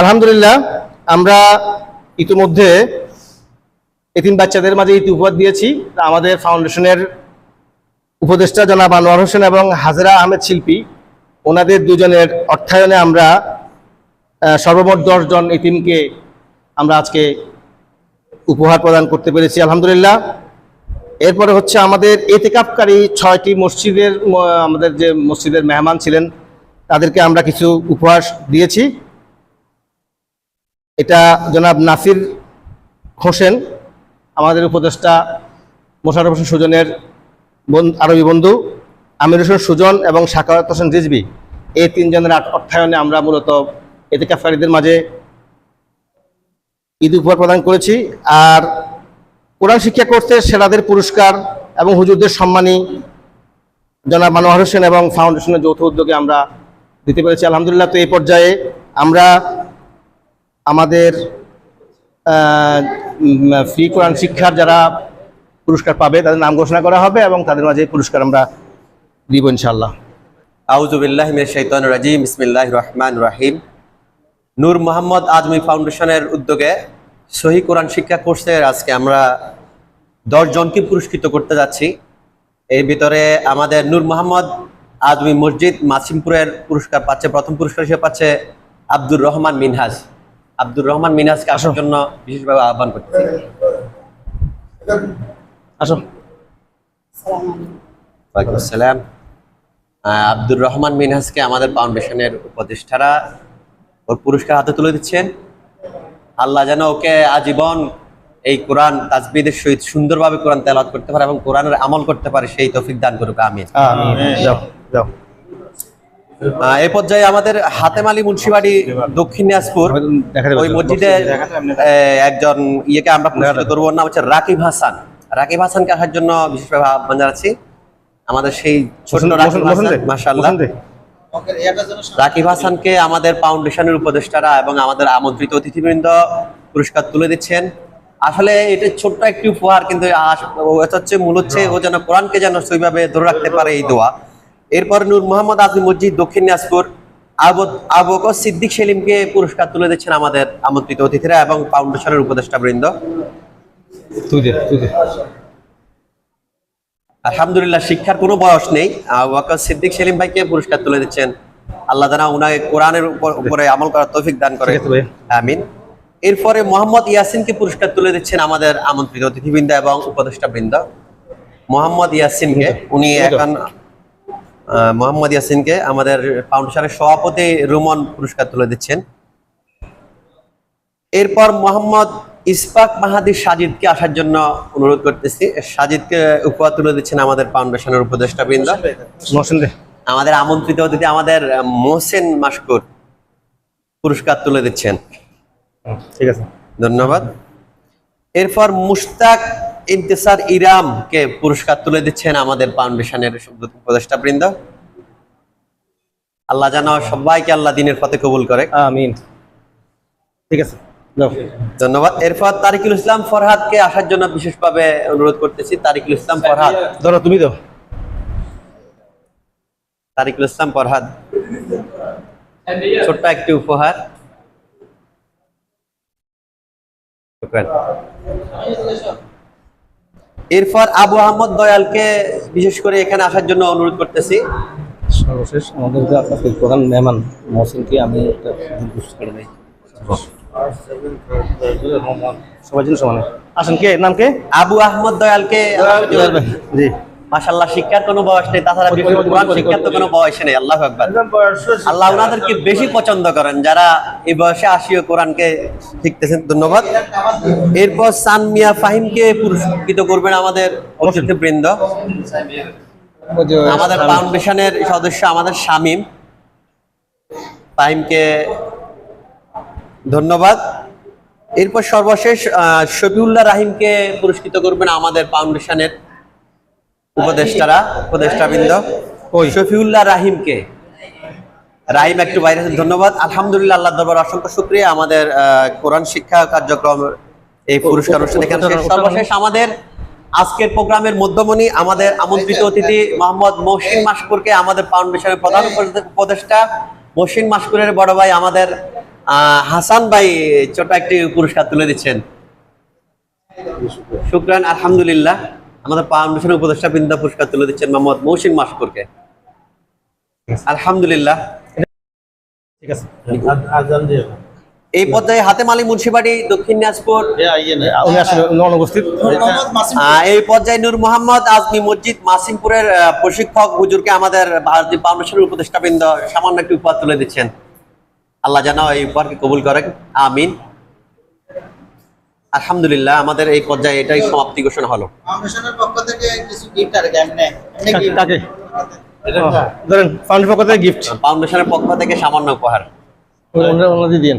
আলহামদুলিল্লাহ, আমরা ইতিমধ্যে এতিম বাচ্চাদের মাঝে ইতি উপহার দিয়েছি। আমাদের ফাউন্ডেশনের উপদেষ্টা জনাব আনোয়ার হোসেন এবং হাজরা আহমেদ শিল্পী, ওনাদের দুজনের অর্থায়নে আমরা সর্বমোট দশজন ইতিমকে আমরা আজকে উপহার প্রদান করতে পেরেছি, আলহামদুলিল্লাহ। এরপরে হচ্ছে আমাদের এতেকাপকারী ছয়টি মসজিদের আমাদের যে মসজিদের মেহমান ছিলেন, তাদেরকে আমরা কিছু উপহার দিয়েছি। এটা জনাব নাসির হোসেন, আমাদের উপদেষ্টা মোশারফ হোসেন সুজনের আরবি বন্ধু, আমির হোসেন সুজন এবং সাকারত হোসেন রিজবি এই তিনজনের অর্থায়নে আমরা মূলত এতেকাফকারীদের মাঝে ঈদ উপহার প্রদান করেছি। আর কোরআন শিক্ষা করতে সেরাদের পুরস্কার এবং হুজুরদের সম্মানী জনাব মানোয়ার হোসেন এবং ফাউন্ডেশনের যৌথ উদ্যোগে আমরা দিতে পেরেছি। আলহামদুলিল্লাহ, তো এই পর্যায়ে আমরা আমাদের ফ্রি কোরআন শিক্ষার যারা পুরস্কার পাবে, তাদের নাম ঘোষণা করা হবে এবং তাদের মাঝে পুরস্কার আমরা দিব ইনশাল্লাহ আউজুবিল্লাহ রাজিম, বিসমিল্লাহির রহমানির রহিম। নূর মোহাম্মদ আজমি ফাউন্ডেশনের উদ্যোগে সহি কোরআন শিক্ষা কোর্সের আজকে আমরা দশ জনকে পুরস্কৃত করতে যাচ্ছি। এর ভিতরে আমাদের নূর মোহাম্মদ আজমি মসজিদ মাসিমপুরের পুরস্কার পাচ্ছে, প্রথম পুরস্কার হিসেবে পাচ্ছে আব্দুর রহমান মিনহাজ। আব্দুর রহমান মিনহাজকে আসার জন্য বিশেষভাবে আহ্বান করতেছি। আসো। ওয়ালাইকুম আসসালাম। আব্দুর রহমান মিনহাজকে আমাদের ফাউন্ডেশনের উপদেষ্টারা ওর পুরস্কার হাতে তুলে দিচ্ছেন। আল্লাহ যেন ওকে আজীবন এই কোরআন তাজবিদের সহিত সুন্দরভাবে কোরআন তেলাওয়াত করতে পারে এবং কোরআনের আমল করতে পারে সেই তৌফিক দান করুক। আমি যাও যাও। এই পর্যায়ে আমাদের হাতেম আলী মুন্সিবাড়ি দক্ষিণ দিনাজপুর ওই মসজিদে একজন ইয়েকে আমরা পুরস্কৃত করব নাম হচ্ছে রাকিব হাসান। রাকিব হাসানকে আসার জন্য বিশেষভাবে আহ্বান জানাচ্ছি আমাদের সেই ছোট রাকিব হাসান মাশাআল্লাহ। রাকিব হাসানকে আমাদের ফাউন্ডেশনের উপদেষ্টারা এবং আমাদের আমন্ত্রিত অতিথিবৃন্দ পুরস্কার তুলে দিচ্ছেন। আসলে এটা ছোট্ট একটি উপহার কিন্তু হচ্ছে মূল হচ্ছে ও যেন কোরআনকে যেন সেইভাবে ধরে রাখতে পারে এই দোয়া। এরপর নূর মোহাম্মদ আজমি মসজিদ দক্ষিণ দিনাজপুর। আবু- আবু সিদ্দিক সেলিমকে পুরস্কার তুলে দিচ্ছেন আমাদের আমন্ত্রিত অতিথিরা এবং ফাউন্ডেশনের উপদেষ্টা বৃন্দ আলহামদুলিল্লাহ শিক্ষার কোনো বয়স নেই। আবু সিদ্দিক সেলিম ভাইকে পুরস্কার তুলে দিচ্ছেন। আল্লাহ জানা উনাকে কোরআনের উপরে আমল করার তৌফিক দান করে। আমিন। এরপরে মোহাম্মদ ইয়াসিনকে পুরস্কার তুলে দিচ্ছেন আমাদের আমন্ত্রিত অতিথিবৃন্দ এবং উপদেষ্টা বৃন্দ মোহাম্মদ ইয়াসিনকে উনি এখন মোহাম্মদ ইয়াসিনকে আমাদের ফাউন্ডেশনের সভাপতি রুমন পুরস্কার তুলে দিচ্ছেন। এরপর মোহাম্মদ ইসফাক মাহাদি সাজিদকে আসার জন্য অনুরোধ করতেছি। সাজিদকে উপহার তুলে দিচ্ছেন আমাদের ফাউন্ডেশনের উপদেষ্টা বৃন্দ আমাদের আমন্ত্রিত অতিথি আমাদের মোহসেন মাসকুর পুরস্কার তুলে দিচ্ছেন। ঠিক আছে। ধন্যবাদ। এরপর মুশতাক ইন্তেসার ইরামকে পুরস্কার তুলে দিচ্ছেন আমাদের ফাউন্ডেশনের উপদেষ্টা বৃন্দ। আল্লাহ যেন সবাইকে আল্লাহ দিনের পথে কবুল করে। আমিন। ঠিক আছে ধন্যবাদ। এরপর তারিকুল ইসলাম ফরহাদকে আসার জন্য বিশেষভাবে অনুরোধ করতেছি। তারিকুল ইসলাম ফরহাদ। ধরো তুমি দাও। তারিকুল ইসলাম ফরহাদ। ছোট্ট একটি উপহার। শুকরান। এরপর আবু আহমদ দয়ালকে বিশেষ করে এখানে আসার জন্য অনুরোধ করতেছি। সর্বশেষ আমাদের যে আপনাদের প্রধান মেহমান মহসিনকে আমি সবার জন্য সমানে। আসেন কে? নাম কে? আবু আহমদ দয়ালকে জি। মাশাল্লাহ শিক্ষার কোনো বয়স নেই তাছাড়া কোরআন শিক্ষার তো কোনো বয়স নেই আল্লাহ আকবার। আল্লাহ ওনাদেরকে বেশি পছন্দ করেন যারা এই বয়সে আসিও কোরআনকে শিখতেছেন ধন্যবাদ। এরপর সান মিয়া ফাহিমকে পুরস্কৃত করবেন আমাদের অতিথি বৃন্দ আমাদের ফাউন্ডেশনের সদস্য আমাদের শামীম। ফাহিমকে ধন্যবাদ। এরপর সর্বশেষ আহ, শফিউল্লাহ রাহিমকে পুরস্কৃত করবেন আমাদের ফাউন্ডেশনের উপদেষ্টারা উপদেষ্টাবৃন্দ ওই। শফিউল্লাহ রাহিমকে রাহিম একটু বাইরে আছেন। ধন্যবাদ আলহামদুলিল্লাহ আল্লাহ দরবার অসংখ্য শুক্রিয়া আমাদের কোরআন শিক্ষা কার্যক্রম এই পুরস্কার অনুষ্ঠান। সর্বশেষ আমাদের আজকের প্রোগ্রামের মধ্যমণি আমাদের আমন্ত্রিত অতিথি মোহাম্মদ মহসিন মাসপুরকে আমাদের ফাউন্ডেশনের প্রধান উপদেষ্টা মহসিন মাসকুরের বড় ভাই আমাদের আহ, হাসান ভাই ছোট একটি পুরস্কার তুলে দিচ্ছেন শুক্রান আলহামদুলিল্লাহ আমাদের ফাউন্ডেশনের উপদেষ্টা বৃন্দা পুরস্কার তুলে দিচ্ছেন মোহাম্মদ মহসিন মাসকুরকে আলহামদুলিল্লাহ। ঠিক আছে। এই পর্যায়ে হাতেম আলী মুন্সিবাড়ি দক্ষিণ দিনাজপুর। আহ, এই পর্যায়ে নূর মোহাম্মদ আজমি মসজিদ মাসিমপুরের প্রশিক্ষক হুজুরকে আমাদের ভারতীয় ফাউন্ডেশনের উপদেষ্টা বৃন্দ সামান্য একটি উপহার তুলে দিচ্ছেন। আল্লাহ যেন এই উপহারকে কবুল করেন। আমিন। আলহামদুলিল্লাহ আমাদের এই পর্যায়ে এটাই সমাপ্তি ঘোষণা হলো। ফাউন্ডেশনের পক্ষ থেকে কিছু গিফট আর এমনি এমনি কাকে? ধরেন ফাউন্ডের পক্ষ থেকে গিফট ফাউন্ডেশনের পক্ষ থেকে সামান্য উপহার। ওনারা ওনাদের দিন।